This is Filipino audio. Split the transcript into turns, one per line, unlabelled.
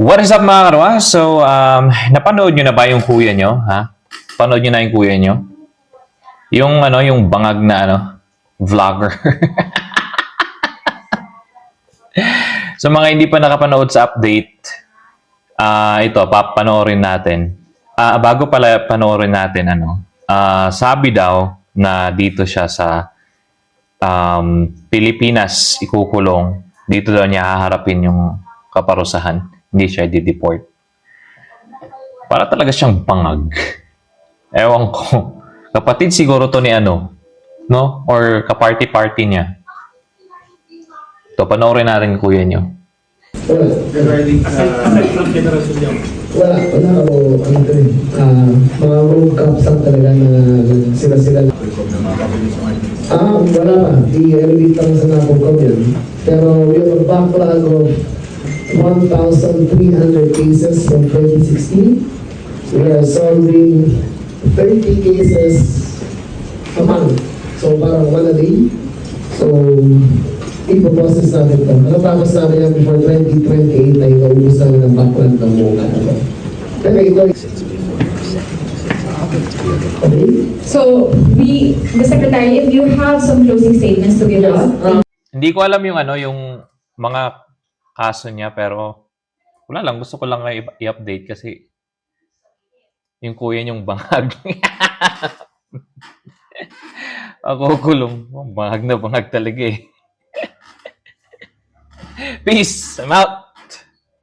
What is up mga karwa? So, um, napanood nyo na ba yung kuya nyo? Ha? Panood nyo na yung kuya nyo? Yung ano, yung bangag na ano, vlogger. so mga hindi pa nakapanood sa update, ah ito, papanoorin natin. Ah, bago pala panoorin natin, ano, ah, sabi daw na dito siya sa um, Pilipinas ikukulong. Dito daw niya haharapin yung kaparusahan. Hindi siya di-deport. Para talaga siyang bangag. Ewan ko. Kapatid siguro to ni ano, no? Or kaparty-party niya. To, panoorin natin kuya niyo.
Wala.
regarding sa aside from generation niyo.
Wala. Wala ako. Ano to eh. Ah, mga lang talaga na sila-sila. Ah, wala pa. I-elevate lang sa napong yun. Pero we have a backlog of 1,300 cases from 2016. We are solving 30 cases a month. So parang one a day. So, ipoprocess namin ito. Natapos namin yan before 2028 ay naubos namin ang backlog ng buong ano. Pero ito, okay?
So, we, the Secretary, if you have some closing statements to give us.
Hindi ko alam yung ano, yung mga kaso niya, pero wala lang, gusto ko lang i-update kasi yung kuya niyong bangag. Ako kulong. Bangag na bangag talaga eh. Peace! I'm out!